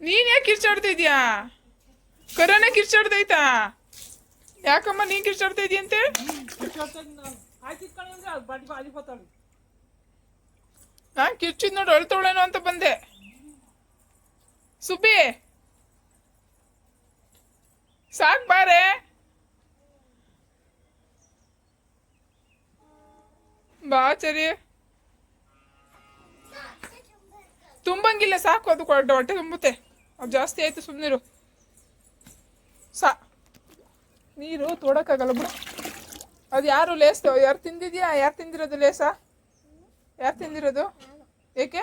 ನೀನ್ ಯಾಕೆ ಕಿರ್ಚಾಡ್ತಾ ಇದೀಯಾ? ಕರೋನ ಕಿರ್ಚಾಡ್ತೈತಾ ಯಾಕಮ್ಮ ನೀನ್ ಕಿರ್ಚಾಡ್ತಾ ಇದೀಯಂತೆ ನಾನ್ ಕಿರ್ಚಿದ್ ನೋಡಿ ಅಳ್ತೋಳೇನು ಅಂತ ಬಂದೆ. ಸುಬ್ಬಿ! ಸಾಕ್ ಬಾರೆ! ಬಾ, ಚರಿ. ತುಂಬಂಗಿಲ್ಲ, ಸಾಕು, ಅದು ಹೊಟ್ಟೆ ತುಂಬುತ್ತೆ. ಅದು ಜಾಸ್ತಿ ಆಯಿತು ಸುಮ್ಮನಿರು ಸಾ. ನೀರು ತೋಡಕ್ಕಾಗಲ್ಲ ಬಿಡು. ಅದು ಯಾರು ಲೇಸ್? ಯಾರು ತಿಂದಿದ್ಯಾ? ಯಾರು ತಿಂದಿರೋದು ಲೇಸಾ? ಯಾರು ತಿಂದಿರೋದು? ಏಕೆ?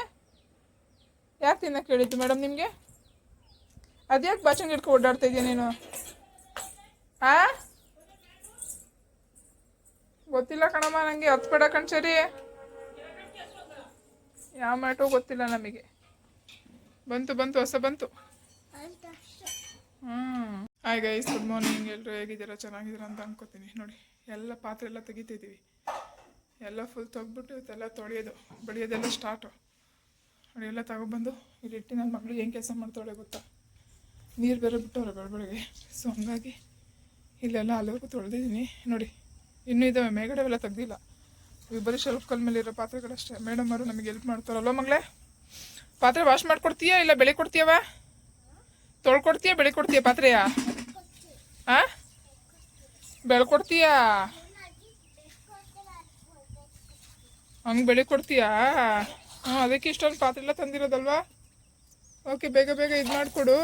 ಯಾರು ತಿನ್ನಕ್ಕೆ ಹೇಳಿದ್ದು ಮೇಡಮ್ ನಿಮಗೆ? ಅದ್ಯಾಕೆ ಬಾಚಂಗ್ ಹಿಡ್ಕೊ ಓಡಾಡ್ತಾ ಇದೀಯ ನೀನು? ಆ? ಗೊತ್ತಿಲ್ಲ ಕಣಮ್ಮ ನನಗೆ ಹತ್ಬೇಡ ಬೇಡ ಕಣ್ಸರಿ. ಯಾವ ಮ್ಯಾಟೋ ಗೊತ್ತಿಲ್ಲ ನಮಗೆ. ಬಂತು ಬಂತು, ಹೊಸ ಬಂತು. ಹ್ಮ್. ಹಾಯ್ ಗೈಸ್ ಗುಡ್ ಮಾರ್ನಿಂಗ್ ಎಲ್ಲರೂ ಹೇಗಿದ್ದೀರಾ? ಚೆನ್ನಾಗಿದ್ದೀರಾ ಅಂತ ಅನ್ಕೋತೀನಿ. ನೋಡಿ, ಎಲ್ಲ ಪಾತ್ರೆ ಎಲ್ಲ ತೆಗಿತಿದ್ದೀವಿ ಎಲ್ಲ ಫುಲ್ ತೆಗ್ದ್ಬಿಟ್ಟು ಇವತ್ತೆಲ್ಲ ತೊಳೆಯೋದು ಬೆಳೆಯೋದೆಲ್ಲ ಸ್ಟಾರ್ಟು ನೋಡಿ, ಎಲ್ಲ ತಗೊಬಂದು ಇಲ್ಲಿ ಇಟ್ಟು ನನ್ನ ಮಗಳು ಏನು ಕೆಲಸ ಮಾಡ್ತಾಳೆ ಗೊತ್ತಾ? ನೀರು ಬೇರೆ ಬಿಟ್ಟವ್ರೆ ಬೆಳ ಬೆಳಗ್ಗೆ ಸೊ ಹಂಗಾಗಿ ಇಲ್ಲೆಲ್ಲ ಅಲ್ಲಿವರೆಗೂ ತೊಳೆದಿದ್ದೀನಿ. ನೋಡಿ, ಇನ್ನೂ ಇದ್ದಾವೆ ಮೇಗಡೆವೆಲ್ಲ ತೆಗ್ದಿಲ್ಲ. ಬರೀ ಶೆಲ್ಫ್ ಕಲ್ ಮೇಲೆ ಇರೋ ಪಾತ್ರೆಗಳಷ್ಟೇ. ಮೇಡಮ್ ಅವರು ನಮಗೆ ಹೆಲ್ಪ್ ಮಾಡ್ತಾರಲ್ವ ಮಗಳೇ? ಪಾತ್ರೆ ವಾಶ್ ಮಾಡಿಕೊಡ್ತೀಯಾ ಇಲ್ಲ ಬೆಳೆ ಕೊಡ್ತೀಯವ? ತೊಳ್ಕೊಡ್ತೀಯಾ ಬೆಳೆ ಕೊಡ್ತೀಯ ಪಾತ್ರೆಯ? ಆ? ಬೆಳ್ಕೊಡ್ತೀಯಾ? ಹಂಗೆ ಬೆಳೆ ಕೊಡ್ತೀಯ ಹ್ಞೂ ಅದಕ್ಕೆ ಇಷ್ಟೊಂದು ಪಾತ್ರೆ ಎಲ್ಲ ತಂದಿರೋದಲ್ವಾ? ಓಕೆ, ಬೇಗ ಬೇಗ ಇದು ಮಾಡಿಕೊಡು.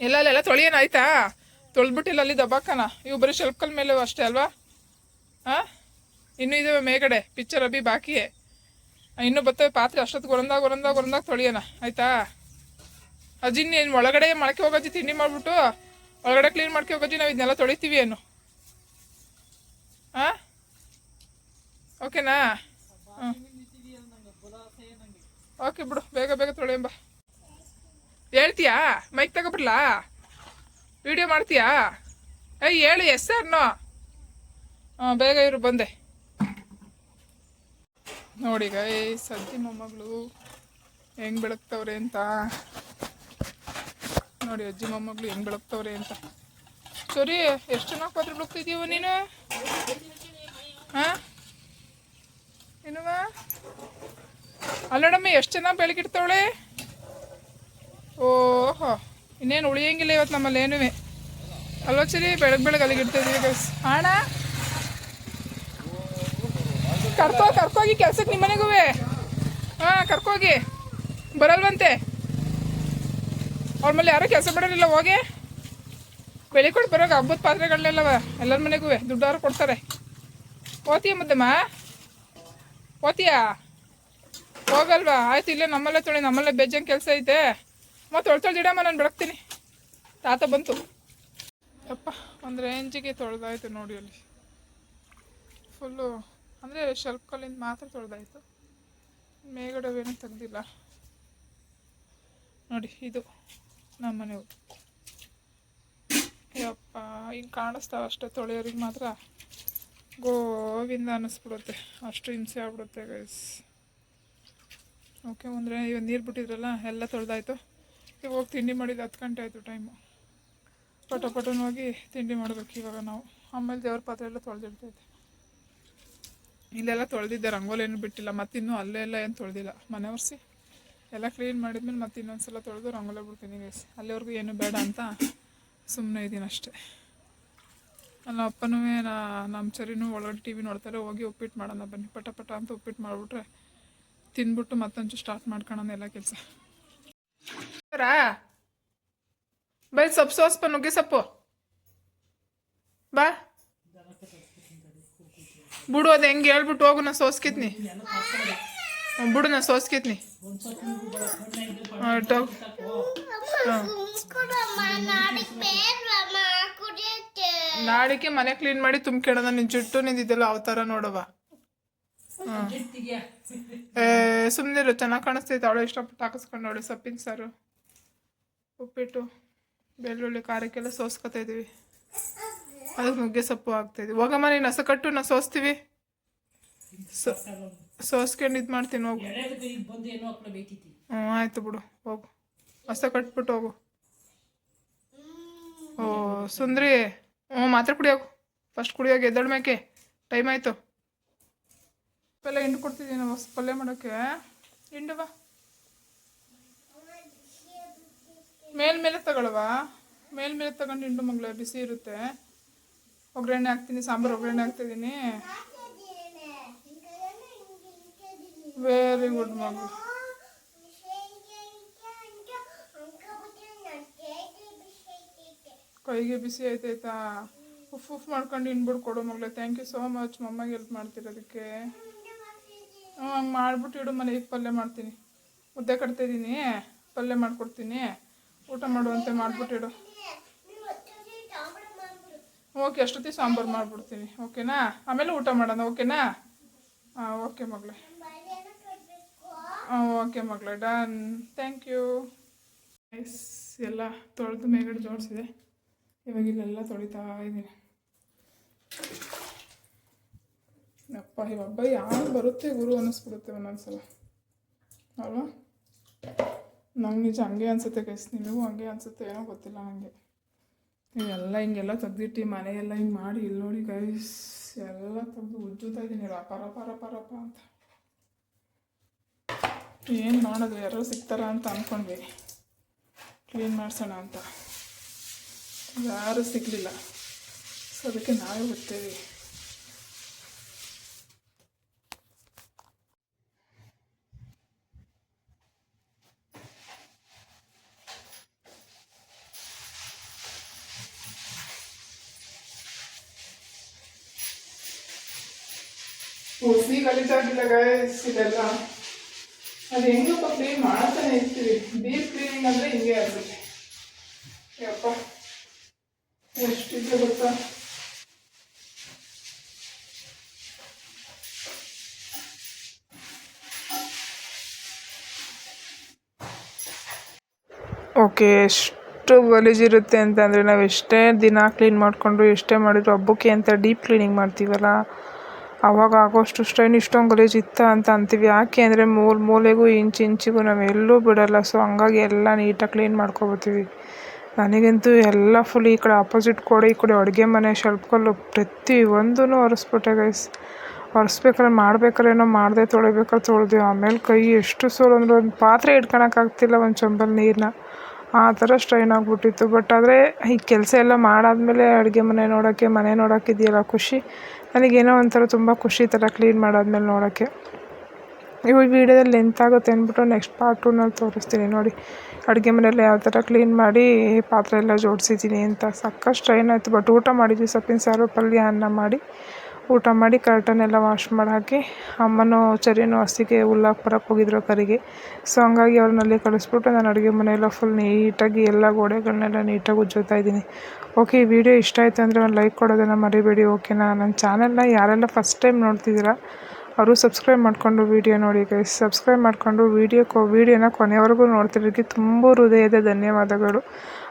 ಎಲ್ಲ ಅಲ್ಲೆಲ್ಲ ತೊಳೆಯೋಣ ಆಯ್ತಾ? ತೊಳೆದ್ಬಿಟ್ಟಿಲ್ಲ, ಅಲ್ಲಿ ದಬ್ಬಾಕನ ಇವು ಬರೀ ಶೆಲ್ಫ್ಕಲ್ ಮೇಲೆ ಅಷ್ಟೇ ಅಲ್ವಾ? ಹಾಂ ಇನ್ನೂ ಇದಾವೆ ಮೇಗಡೆ ಪಿಕ್ಚರ್ ಅಭಿ ಬಾಕಿಯೇ. ಇನ್ನೂ ಬರ್ತವೆ ಪಾತ್ರೆ ಅಷ್ಟೊತ್ತು ಒಂದಾಗ ಒಂದಾಗ ಒಂದಾಗ ತೊಳಿಯೋಣ. ಆಯ್ತಾ? ಅಜ್ಜಿ, ನೀನು ಒಳಗಡೆ ಮಳಕೆ ಹೋಗೋಜ್ಜಿ, ತಿಂಡಿ ಮಾಡಿಬಿಟ್ಟು ಒಳಗಡೆ ಕ್ಲೀನ್ ಮಾಡ್ಕೆ ಹೋಗೋಜ್ಜಿ, ನಾವು ಇದನ್ನೆಲ್ಲ ತೊಳಿತೀವಿ ಏನು. ಹಾಂ ಓಕೆನಾ? ಓಕೆ ಬಿಡು, ಬೇಗ ಬೇಗ ತೊಳೆಯಂಬ ಹೇಳ್ತೀಯಾ? ಮೈಕ್ ತಗೊಬಿಡ್ಲಾ ವಿಡಿಯೋ ಮಾಡ್ತೀಯಾ? ಏಯ್, ಹೇಳು, ಎಸ್ ಸರ್ನೋ ಹಾಂ ಬೇಗ ಇರು, ಬಂದೆ. ನೋಡಿ ಗೈ ಸದ್ದಿ ಮೊಮ್ಮಗಳು ಹೆಂಗೆ ಬೆಳಗ್ತವ್ರೆ ಅಂತ. ನೋಡಿ ಅಜ್ಜಿ ಮೊಮ್ಮಗಳು ಹೆಂಗ್ ಬೆಳಗ್ತವ್ರೆ ಅಂತ. ಸರಿ, ಎಷ್ಟು ಚೆನ್ನಾಗಿ ಪಾತ್ರೆ ಬೆಳಗ್ತಿದ್ದೀವ ನೀನು? ಹಾಂ? ಏನವ ಅಲ್ಲಡಮ್ಮ ಎಷ್ಟು ಚೆನ್ನಾಗಿ ಬೆಳಗಿಡ್ತಾವಳೆ? ಓಹೋ, ಇನ್ನೇನು ಉಳಿಯಂಗಿಲ್ಲ ಇವತ್ತು ನಮ್ಮಲ್ಲಿ ಏನೂ. ಅಲ್ವಾ ಸರಿ ಬೆಳಗ್ಗೆ ಬೆಳಗ್ಗೆ ಅಲ್ಲಿಗೆ ಬಸ್ ಅಣ್ಣ? ಕರ್ಕೋ, ಕರ್ಕೋಗಿ ಕೆಲ್ಸಕ್ಕೆ ನಿಮ್ಮನೆಗೂ ಹಾಂ, ಕರ್ಕೋಗಿ. ಬರಲ್ವಂತೆ? ಅವ್ರ ಮೇಲೆ ಯಾರೂ ಕೆಲಸ ಬಿಡೋರಿಲ್ಲ ಹೋಗಿ. ಬೆಳೆ ಕೊಟ್ಟು ಬರೋಗ ಹಬ್ಬದ ಪಾತ್ರೆಗಳನ್ನೆಲ್ಲವ ಎಲ್ಲರ ಮನೆಗೂ ದುಡ್ಡವ್ರು ಕೊಡ್ತಾರೆ. ಓತಿಯ ಮುದ್ದಮ್ಮ ಓದ್ತೀಯಾ ಹೋಗಲ್ವಾ? ಆಯ್ತು, ಇಲ್ಲೇ ನಮ್ಮಲ್ಲೇ ತೊಳಿ, ನಮ್ಮಲ್ಲೇ ಬೇಜಂಗೆ ಕೆಲಸ ಐತೆ. ಮತ್ತೆ ತೊಳ್ತೊಳ್ದಿಡಮ್ಮ ನಾನು ಬಿಡಕ್ತೀನಿ. ತಾತ ಬಂತು. ಅಪ್ಪ ಒಂದು ರೇಂಜಿಗೆ ತೊಳೆದಾಯ್ತು ನೋಡಿ ಅಲ್ಲಿ. ಫುಲ್ಲು ಅಂದರೆ ಶೆಲ್ಫ್ ಕಲ್ಲಿಂದ ಮಾತ್ರ ತೊಳೆದಾಯ್ತು. ಮೇಗಡವೇನೂ ತೆಗ್ದಿಲ್ಲ. ನೋಡಿ, ಇದು. ನಮ್ಮ ಮನೆಯವ್ರು ಯಪ್ಪ ಹಿಂಗೆ ಕಾಣಿಸ್ತಾವ ಅಷ್ಟೇ ತೊಳೆಯೋರಿಗೆ ಮಾತ್ರ. ಗೋವಿಂದ ಅನ್ನಿಸ್ಬಿಡುತ್ತೆ. ಅಷ್ಟು ಹಿಂಸೆ ಆಗ್ಬಿಡುತ್ತೆ ಗೈಸ್ ಓಕೆ ಅಂದರೆ ಇವಾಗ ನೀರು ಬಿಟ್ಟಿದ್ರಲ್ಲ, ಎಲ್ಲ ತೊಳೆದಾಯ್ತು. ಇವಾಗ ಹೋಗಿ ತಿಂಡಿ ಮಾಡಿದ್ದು ಹತ್ತು ಗಂಟೆ ಆಯಿತು ಟೈಮು ಪಟ ಪಟನ ಹೋಗಿ ತಿಂಡಿ ಮಾಡಬೇಕು ಇವಾಗ ನಾವು. ಆಮೇಲೆ ದೇವ್ರ ಪಾತ್ರೆ ಎಲ್ಲ ತೊಳೆದಿಡ್ತೈತೆ ಇಲ್ಲೆಲ್ಲ ತೊಳೆದಿದ್ದೆ, ರಂಗೋಲಿ ಏನು ಬಿಟ್ಟಿಲ್ಲ. ಮತ್ತಿನ್ನೂ ಅಲ್ಲೇ ಎಲ್ಲ ಏನು ತೊಳೆದಿಲ್ಲ. ಮನೆ ಒರೆಸಿ. ಎಲ್ಲ ಕ್ಲೀನ್ ಮಾಡಿದ್ಮೇಲೆ ಮತ್ತೆ ಇನ್ನೊಂದು ಸಲ ತೊಳೆದು ರಂಗೋಲೆ ಬಿಡ್ತೀನಿ ಗೈಸ್ ಅಲ್ಲಿವರೆಗೂ ಏನು ಬೇಡ ಅಂತ ಸುಮ್ಮನೆ ಇದ್ದೀನಿ ಅಷ್ಟೇ. ನನ್ನ ಅಪ್ಪನೂ ನಾ ನಮ್ಮ ಚರಿನೂ ಒಳಗಡೆ ಟಿ ವಿ ನೋಡ್ತಾರೆ, ಹೋಗಿ ಉಪ್ಪಿಟ್ಟು ಮಾಡೋಣ ಬನ್ನಿ. ಪಟ ಪಟ ಅಂತ ಉಪ್ಪಿಟ್ಟು ಮಾಡಿಬಿಟ್ರೆ ತಿಂದ್ಬಿಟ್ಟು ಮತ್ತೊಂಚು ಸ್ಟಾರ್ಟ್ ಮಾಡ್ಕೊಳ್ಳೋಣ ಎಲ್ಲ ಕೆಲಸ. ರಾ ಬೈ ಸೊಪ್ಪು ಸೋಸ್ಪ ನುಗ್ಗೆ ಸೊಪ್ಪು. ಬಾ. ಬಿಡು, ಅದು ಹೆಂಗೆ ಹೇಳ್ಬಿಟ್ಟು ಹೋಗು, ನಾ ಸೋಸ್ಕಿತ್ನಿ. ಬಿಡು ನಾ ಸೋಸ್ಕಿತ್ನಿ ಹಾಂ. ನಾಳೆಗೆ ಮನೆ ಕ್ಲೀನ್ ಮಾಡಿ ತುಂಬ್ಕೊಳ್ಳೋಣ ನಿನ್ ಜುಟ್ಟು ನಿಂದಿದ್ದೆಲ್ಲ ಅವತಾರ ನೋಡವ ಸುಮ್ಮನಿರು ಚೆನ್ನಾಗಿ ಕಾಣಿಸ್ತೈತೆ ಅವಳು ಇಷ್ಟಪಟ್ಟು ಹಾಕಿಸ್ಕೊಂಡು ಅವಳು ಸೊಪ್ಪಿನ ಸಾರು. ಉಪ್ಪಿಟ್ಟು, ಬೆಳ್ಳುಳ್ಳಿ, ಖಾರಕ್ಕೆಲ್ಲ ಸೋಸ್ಕೊತಾ ಇದೀವಿ. ಅದಕ್ಕೆ ನುಗ್ಗೆ ಸೊಪ್ಪು ಹಾಕ್ತಾಯಿದ್ವಿ ಹೋಗಮ್ಮ, ನೀನು ಹಸು ಕಟ್ಟು, ನಾ ಸೋಸ್ತೀವಿ. ಸೋಸ್ಕೊಂಡು ಇದು ಮಾಡ್ತೀನಿ ಹೋಗು. ಹ್ಞೂ ಆಯಿತು ಬಿಡು ಹೋಗು. ಹೊಸ ಕಟ್ಬಿಟ್ಟು ಹೋಗು. ಓ ಸುಂದ್ರಿ. ಹ್ಞೂ ಮಾತ್ರ ಕುಡಿಯೋಗು ಫಸ್ಟ್ ಕುಡಿಯೋಗಿ ಎದ್ದಳ ಮೇಕೆ. ಟೈಮ್ ಆಯಿತು. ಪಲ್ಯ ಹಿಂಡು ಕೊಡ್ತಿದ್ದೀನಿ ಹೊಸ ಪಲ್ಯ ಮಾಡೋಕ್ಕೆ ಹಿಂಡು ಬಾ. ಮೇಲ್ ಮೇಲೆ ತಗೊಳವಾ ಮೇಲ್ ಮೇಲೆ ತಗೊಂಡು ಹಿಂಡು ಮಗಳ ಬಿಸಿ ಇರುತ್ತೆ. ಒಗ್ಗರಣೆ ಹಾಕ್ತೀನಿ ಸಾಂಬಾರು ಒಗ್ಗರಣೆ ಹಾಕ್ತಿದ್ದೀನಿ. ವೆರಿ ಗುಡ್ ಮಗು ಕೈಗೆ ಬಿಸಿ ಆಯ್ತಾಯ್ತಾ ಉಫ್ ಉಫ್ ಮಾಡ್ಕೊಂಡು ಹಿಂಡ್ಬಿಟ್ಟು ಕೊಡು ಮಗಳೇ ಥ್ಯಾಂಕ್ ಯು ಸೋ ಮಚ್ ಮಮ್ಮಗೆ ಹೆಲ್ಪ್ ಮಾಡ್ತಿರೋದಕ್ಕೆ ಹ್ಞೂ ಹಂಗೆ ಮಾಡ್ಬಿಟ್ಟು ಇಡು ಮನೆಗೆ ಪಲ್ಯ ಮಾಡ್ತೀನಿ ಮುದ್ದೆ ಕಟ್ತಾಯಿದ್ದೀನಿ ಪಲ್ಯ ಮಾಡ್ಕೊಡ್ತೀನಿ ಊಟ ಮಾಡುವಂತೆ ಮಾಡ್ಬಿಟ್ಟು ಇಡು ಓಕೆ ಅಷ್ಟೊತ್ತಿಗೆ ಸಾಂಬಾರು ಮಾಡಿಬಿಡ್ತೀನಿ ಓಕೆನಾ ಆಮೇಲೆ ಊಟ ಮಾಡೋಣ ಓಕೆನಾ ಹಾಂ ಓಕೆ ಮಗಳೇ ಓಕೆ ಮಗಳ ಡನ್ ಥ್ಯಾಂಕ್ ಯು ಐಸ್ ಎಲ್ಲ ತೊಳೆದು ಮೇಗಡೆ ಜೋಡಿಸಿದೆ. ಇವಾಗ ಇಲ್ಲೆಲ್ಲ ತೊಳಿತಾ ಇದ್ದೀನಿ. ಅಪ್ಪ ಈ ಹಬ್ಬ ಯಾರು ಬರುತ್ತೆ ಗುರು ಅನ್ನಿಸ್ಬಿಡುತ್ತೆ ಒಂದೊಂದ್ಸಲ. ಅಲ್ವಾ? ನಂಗೆ ನಿಜ ಹಂಗೆ ಅನ್ಸುತ್ತೆ ಕೈಸ್ ನಿಮಗೂ ಹಂಗೆ ಅನ್ಸುತ್ತೆ ಏನೋ ಗೊತ್ತಿಲ್ಲ ನನಗೆ ಎಲ್ಲ ಹಿಂಗೆಲ್ಲ ತೆಗ್ದಿಟ್ಟು, ಮನೆಯೆಲ್ಲ ಹಿಂಗೆ ಮಾಡಿ ಇಲ್ಲಿ ನೋಡಿ ಗೈಸ್ ಎಲ್ಲ ತೆಗೆದು ಉಜ್ಜುತ್ತಾ ಇದ್ದೀನಿ. ರಪ ರಪ ರಪ ರಪ ಅಂತ. ಏನು ಮಾಡೋದು? ಯಾರೋ ಸಿಗ್ತಾರ ಅಂತ ಅಂದ್ಕೊಂಡ್ವಿ ಕ್ಲೀನ್ ಮಾಡಿಸೋಣ ಅಂತ. ಯಾರೂ ಸಿಗಲಿಲ್ಲ. ಸೊ ಅದಕ್ಕೆ ನಾವೇ ಬರ್ತೀವಿ ಹುಸಿ ಗಲೀಜಾಗಿಲ್ಲ ಗಾಯಸ್ ಇದೆಲ್ಲ. ಅದು ಹೆಂಗಪ್ಪ ಕ್ಲೀನ್ ಮಾಡ್ತಾನೆ ಇರ್ತೀವಿ. ಡೀಪ್ ಕ್ಲೀನಿಂಗ್ ಅಂದರೆ ಹಿಂಗೆ ಆಗುತ್ತೆ. ಯಪ್ಪ ಎಷ್ಟಿದೆ ಗೊತ್ತಾ? ಓಕೆ, ಎಷ್ಟು ಗಲೀಜಿರುತ್ತೆ ಅಂತಂದರೆ ನಾವು ಎಷ್ಟೇ ದಿನ ಕ್ಲೀನ್ ಮಾಡಿಕೊಂಡು ಎಷ್ಟೇ ಮಾಡಿದ್ರು ಹಬ್ಬಕ್ಕೆ ಅಂತ ಡೀಪ್ ಕ್ಲೀನಿಂಗ್ ಮಾಡ್ತೀವಲ್ಲ? ಆವಾಗ ಆಗೋಷ್ಟು ಸ್ಟ್ರೈನ್ ಇಷ್ಟೊಂದು ಗಲೀಜು ಇತ್ತ ಅಂತ ಅಂತೀವಿ. ಯಾಕೆ ಅಂದರೆ ಮೂಲೆ ಮೂಲೆಗೂ ಇಂಚು ಇಂಚಿಗೂ ನಾವು ಎಲ್ಲೂ ಬಿಡಲ್ಲ. ಸೊ ಹಂಗಾಗಿ ಎಲ್ಲ ನೀಟಾಗಿ ಕ್ಲೀನ್ ಮಾಡ್ಕೊಬತ್ತೀವಿ. ನನಗಂತೂ ಎಲ್ಲ ಫುಲ್ ಈ ಕಡೆ ಆಪೋಸಿಟ್ ಕೋಡೆ, ಈ ಕಡೆ ಅಡುಗೆ ಮನೆ ಶೆಲ್ಫ್ಗಳು ಪ್ರತಿ ಒಂದೂ ಒರೆಸ್ಬಿಟ್ಟೆ ಗೈಸ್ ಒರೆಸ್ಬೇಕಾದ್ರೆ ಮಾಡ್ಬೇಕಾರೆ ಏನೋ ಮಾಡದೆ ತೊಳಿಬೇಕಾದ್ರೆ ತೊಳೆದ್ವಿ. ಆಮೇಲೆ ಕೈ ಎಷ್ಟು ಸೋಲು ಅಂದ್ರೆ ಒಂದು ಪಾತ್ರೆ ಇಟ್ಕೊಳಕ್ಕಾಗ್ತಿಲ್ಲ ಒಂದು ಚೊಂಬಲ್ ನೀರನ್ನ ಆ ಥರ ಸ್ಟ್ರೈನ್ ಆಗಿಬಿಟ್ಟಿತ್ತು. ಬಟ್ ಆದರೆ ಈ ಕೆಲಸ ಎಲ್ಲ ಮಾಡಾದ್ಮೇಲೆ ಅಡುಗೆ ಮನೆ ನೋಡೋಕ್ಕೆ ಮನೆ ನೋಡೋಕ್ಕಿದೆಯಲ್ಲ ಖುಷಿ. ನನಗೇನೋ ಒಂಥರ ತುಂಬ ಖುಷಿ ಥರ ಕ್ಲೀನ್ ಮಾಡಾದ್ಮೇಲೆ ನೋಡೋಕ್ಕೆ. ಇವಾಗ ವೀಡಿಯೋದಲ್ಲಿ ಲೆಂತ್ ಆಗುತ್ತೆ ಅಂದ್ಬಿಟ್ಟು ನೆಕ್ಸ್ಟ್ ಪಾರ್ಟ್ ಟೂನಲ್ಲಿ ತೋರಿಸ್ತೀನಿ ನೋಡಿ. ಅಡುಗೆ ಮನೆಯಲ್ಲಿ ಯಾವ ಥರ ಕ್ಲೀನ್ ಮಾಡಿ ಪಾತ್ರೆ ಎಲ್ಲ ಜೋಡಿಸಿದ್ದೀನಿ ಅಂತ. ಸಾಕಷ್ಟು ಸ್ಟ್ರೈನ್ ಆಯಿತು ಬಟ್ ಊಟ ಮಾಡಿದ್ವಿ ಸೊಪ್ಪಿನ ಸಾರು, ಪಲ್ಯ, ಅನ್ನ ಮಾಡಿ. ಊಟ ಮಾಡಿ ಕರ್ಟನ್ನೆಲ್ಲ ವಾಶ್ ಮಾಡಿ ಹಾಕಿ ಅಮ್ಮನೂ ಚರಿಯನ್ನು ಹಸಿಗೆ ಹುಲ್ಲಾಕ್ ಬರೋಕ್ಕೆ ಹೋಗಿದ್ರು ಕರಿಗೆ. ಸೊ ಹಂಗಾಗಿ ಅವ್ರನ್ನಲ್ಲಿ ಕಳಿಸ್ಬಿಟ್ಟು ನಾನು ಅಡುಗೆ ಮನೆಯೆಲ್ಲ ಫುಲ್ ನೀಟಾಗಿ ಎಲ್ಲ ಗೋಡೆಗಳನ್ನೆಲ್ಲ ನೀಟಾಗಿ ಉಜ್ಜೋತಾ ಇದ್ದೀನಿ. ಓಕೆ ಈ ವಿಡಿಯೋ ಇಷ್ಟ ಆಯಿತು ಅಂದರೆ ಒಂದು ಲೈಕ್ ಕೊಡೋದನ್ನು ಮರಿಬೇಡಿ ಓಕೆನಾ ನನ್ನ ಚಾನಲ್ನ ಯಾರೆಲ್ಲ ಫಸ್ಟ್ ಟೈಮ್ ನೋಡ್ತಿದ್ದೀರ, ಅವರು ಸಬ್ಸ್ಕ್ರೈಬ್ ಮಾಡಿಕೊಂಡು ವೀಡಿಯೋ ನೋಡಿ ಗೈಸ್ ಸಬ್ಸ್ಕ್ರೈಬ್ ಮಾಡಿಕೊಂಡು ವೀಡಿಯೋ ಕೊ ವೀಡಿಯೋನ ಕೊನೆವರೆಗೂ ನೋಡ್ತಿರೋದಕ್ಕೆ ತುಂಬ ಹೃದಯದ ಧನ್ಯವಾದಗಳು.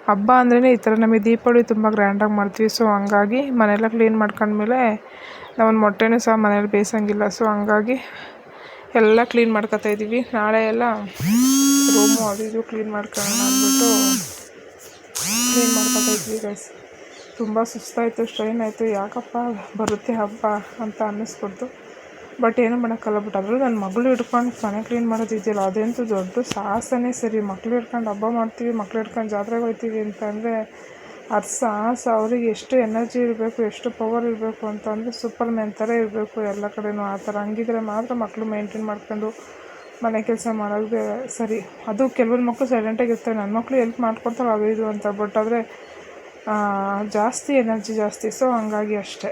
ಹಬ್ಬ ಅಂದ್ರೇ ಈ ಥರ ನಮಗೆ ದೀಪಾವಳಿ ತುಂಬ ಗ್ರ್ಯಾಂಡಾಗಿ ಮಾಡ್ತೀವಿ. ಸೊ ಹಂಗಾಗಿ ಮನೆಯೆಲ್ಲ ಕ್ಲೀನ್ ಮಾಡ್ಕೊಂಡ್ಮೇಲೆ ನಾವೊಂದು ಮೊಟ್ಟೆನೂ ಸಹ ಮನೇಲಿ ಬೇಯಿಸಂಗಿಲ್ಲ. ಸೊ ಹಂಗಾಗಿ ಎಲ್ಲ ಕ್ಲೀನ್ ಮಾಡ್ಕೊತಾ ಇದ್ದೀವಿ ನಾಳೆ ಎಲ್ಲ ರೂಮು ಅದು ಇದು ಕ್ಲೀನ್ ಮಾಡ್ಕೊಳ್ಳೋಣ ಅಂದ್ಬಿಟ್ಟು ಕ್ಲೀನ್ ಮಾಡ್ಕೊತಾ ಇದ್ವಿ ಗೈಸ್ ತುಂಬ ಸುಸ್ತಾಯಿತು ಸ್ಟ್ರೈನ್ ಆಯಿತು. ಯಾಕಪ್ಪ ಬರುತ್ತೆ ಹಬ್ಬ ಅಂತ ಅನ್ನಿಸ್ಬಿಡ್ತು. ಬಟ್ ಏನು ಮಾಡೋಕ್ಕಲ್ಲ ಬಟ್ ಅದರಲ್ಲೂ ನನ್ನ ಮಗಳು ಹಿಡ್ಕೊಂಡು ಮನೆ ಕ್ಲೀನ್ ಮಾಡೋದಿದೆಯಲ್ಲ ಅದಂತೂ ದೊಡ್ಡ ಸಾಹಸನೇ ಸರಿ. ಮಕ್ಳು ಹಿಡ್ಕೊಂಡು ಹಬ್ಬ ಮಾಡ್ತೀವಿ, ಮಕ್ಳು ಹಿಡ್ಕೊಂಡು ಜಾತ್ರೆಗೆ ಹೋಗ್ತೀವಿ ಅಂತ ಅಂದರೆ ಸೊ ಸಾಹಸ, ಅವ್ರಿಗೆ ಎಷ್ಟು ಎನರ್ಜಿ ಇರಬೇಕು, ಎಷ್ಟು ಪವರ್ ಇರಬೇಕು ಅಂತಂದರೆ ಸೂಪರ್ ಮ್ಯಾನ್ ಥರ ಇರಬೇಕು ಎಲ್ಲ ಕಡೆನೂ ಆ ಥರ. ಹಂಗಿದ್ರೆ ಮಾತ್ರ ಮಕ್ಕಳು ಮೇಂಟೈನ್ ಮಾಡ್ಕೊಂಡು ಮನೆ ಕೆಲಸ ಮಾಡೋದು ಸರಿ. ಅದು ಕೆಲವೊಂದು ಮಕ್ಕಳು ಸೈಲೆಂಟಾಗಿ ಇರ್ತಾರೆ. ನನ್ನ ಮಕ್ಕಳು ಹೆಲ್ಪ್ ಮಾಡ್ಕೊಡ್ತಾರೆ ಅದು ಇದು ಅಂತ ಬಟ್ ಆದರೆ ಜಾಸ್ತಿ ಎನರ್ಜಿ ಜಾಸ್ತಿ. ಸೊ ಹಂಗಾಗಿ ಅಷ್ಟೇ.